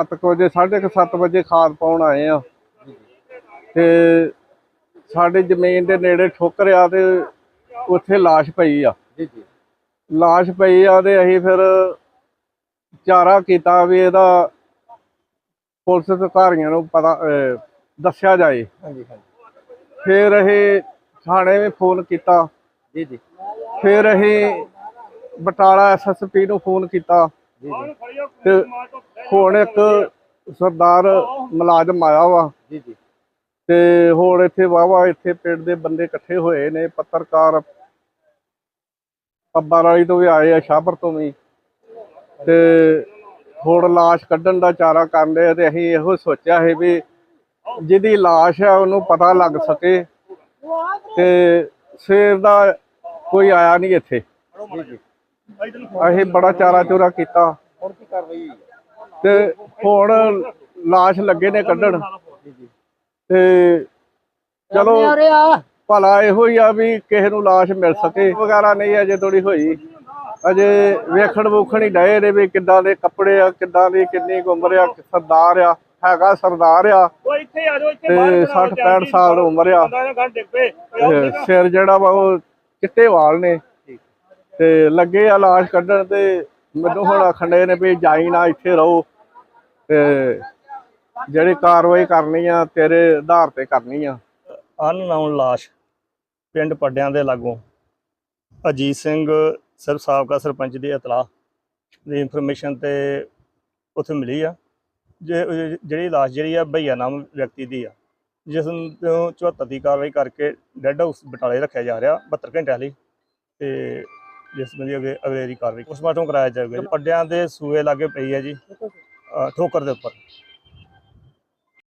ਸੱਤ ਕੁ ਵਜੇ 7:30 ਵਜੇ ਖਾਦ ਪਾਉਣ ਆਏ ਆ ਤੇ ਸਾਡੀ ਜ਼ਮੀਨ ਦੇ ਨੇੜੇ ਠੋਕਰਿਆ ਤੇ ਉੱਥੇ লাশ ਪਈ ਆ ਜੀ ਜੀ লাশ ਪਈ ਆ ਤੇ ਅਸੀਂ ਫਿਰ ਚਾਰਾ ਕੀਤਾ ਵੀ ਇਹਦਾ ਪੁਲਿਸ ਅਧਿਕਾਰੀਆਂ ਨੂੰ ਪਤਾ ਅਹ, ਦੱਸਿਆ ਜਾਏ ਹਾਂਜੀ ਹਾਂਜੀ ਫਿਰ ਅਸੀਂ ਥਾਣੇ ਵੀ ਫੋਨ ਕੀਤਾ ਜੀ ਜੀ ਫਿਰ ਅਸੀਂ ਬਟਾਲਾ ਐਸਐਸਪੀ ਨੂੰ ਫੋਨ ਕੀਤਾ ਜੀ ਜੀ ਤੇ ਹੁਣ ਇੱਕ ਸਰਦਾਰ ਮੁਲਾਜ਼ਮ ਆਇਆ ਵਾ। ਜੀ ਜੀ। ਤੇ ਹੁਣ ਇੱਥੇ ਵਾਵਾ ਇੱਥੇ ਪਿੰਡ ਦੇ ਬੰਦੇ ਇਕੱਠੇ ਹੋਏ ਨੇ ਪੱਤਰਕਾਰ ਪੱਬਾਂ ਵਾਲੀ ਤੋਂ ਵੀ ਆਏ ਆ ਸ਼ਾਹਪੁਰ ਤੋਂ ਵੀ। ਤੇ ਹੁਣ ਲਾਸ਼ ਕੱਢਣ ਦਾ ਚਾਰਾ ਕਰਦੇ ਆ ਤੇ ਅਸੀਂ ਇਹੋ ਸੋਚਿਆ ਹੈ ਵੀ ਜਿਹਦੀ ਲਾਸ਼ ਆ ਉਹਨੂੰ ਪਤਾ ਲੱਗ ਸਕੇ। ਤੇ ਸਵੇਰ ਦਾ ਕੋਈ ਆਇਆ ਨਹੀਂ ਇੱਥੇ। ਅਸੀਂ ਬੜਾ ਚਾਰਾ ਚੋਰਾ ਕੀਤਾ। ਹੁਣ ਕੀ ਕਾਰਵਾਈ ਹੋਈ ਹੈ? ਤੇ ਹੁਣ ਲਾਸ਼ ਲੱਗੇ ਨੇ ਕੱਢਣ। ਤੇ ਚਲੋ ਭਲਾ ਇਹੋ ਹੀ ਆ ਵੀ ਕਿਸੇ ਨੂੰ ਲਾਸ਼ ਮਿਲ ਸਕੇ। ਵਗੈਰਾ ਨਹੀਂ ਅਜੇ ਥੋੜੀ ਹੋਈ। ਅਜੇ ਵੇਖਣ ਵੂਖਣ ਹੀ ਡਏ ਨੇ ਵੀ ਕਿੱਦਾਂ ਦੇ ਕੱਪੜੇ ਆ ਕਿੱਦਾਂ ਦੀ ਕਿੰਨੀ ਕੁ ਉਮਰ ਆ ਸਰਦਾਰ ਆ ਹੈਗਾ ਸਰਦਾਰ ਆ। ਉਹ ਇੱਥੇ ਆ ਜਾਓ ਇੱਥੇ ਤੇ 60 65 ਸਾਲ ਦੀ ਉਮਰ ਆ। ਤੇ ਸਿਰ ਜਿਹੜਾ ਵਾ ਉਹ ਚਿੱਟੇ ਵਾਲ ਨੇ। ਤੇ ਲੱਗੇ ਆ ਲਾਸ਼ ਕੱਢਣ ਤੇ ਮੈਨੂੰ ਹੁਣ ਆਖੰਡੇ ਨੇ ਵੀ ਜਾਈ ਨਾ ਇੱਥੇ ਰਹੋ ਤੇ ਜਿਹੜੀ ਕਾਰਵਾਈ ਕਰਨੀ ਆ, ਤੇਰੇ ਆਧਾਰ ਤੇ ਕਰਨੀ ਆ। ਅਨਨਾਉਨ ਲਾਸ਼ ਪਿੰਡ ਪੱਡਿਆਂ ਦੇ ਲਾਗੋਂ ਅਜੀਤ ਸਿੰਘ ਸਿਰ ਸਾਬਕਾ ਸਰਪੰਚ ਦੀ ਇਤਲਾਹ ਦੀ ਇਨਫੋਰਮੇਸ਼ਨ ਤੇ ਉੱਥੇ ਮਿਲੀ ਆ। ਜੇ- ਜਿਹੜੀ ਲਾਸ਼ ਜਿਹੜੀ ਆ ਭਈਆ ਨਾਮ ਵਿਅਕਤੀ ਦੀ ਆ, ਜਿਸ ਨੂੰ 74 ਦੀ ਕਾਰਵਾਈ ਕਰਕੇ ਡੈੱਡ ਹਾਊਸ ਬਟਾਲੇ ਰੱਖਿਆ ਜਾ ਰਿਹਾ 72 ਘੰਟਿਆਂ ਲਈ ਤੇ ਜਿਸ ਬੰਦੀ ਅਗੇ ਅਗਲੇਰੀ ਕਾਰਵਾਈ ਪੋਸਟਮਾਰਟਮ ਕਰਾਇਆ ਜਾਵੇਗਾ ਪੱਡਿਆਂ ਦੇ ਸੂਏ ਲਾਗੇ ਪਈ ਹੈ ਜੀ ਅ, ਠੋਕਰ ਦੇ ਉੱਪਰ।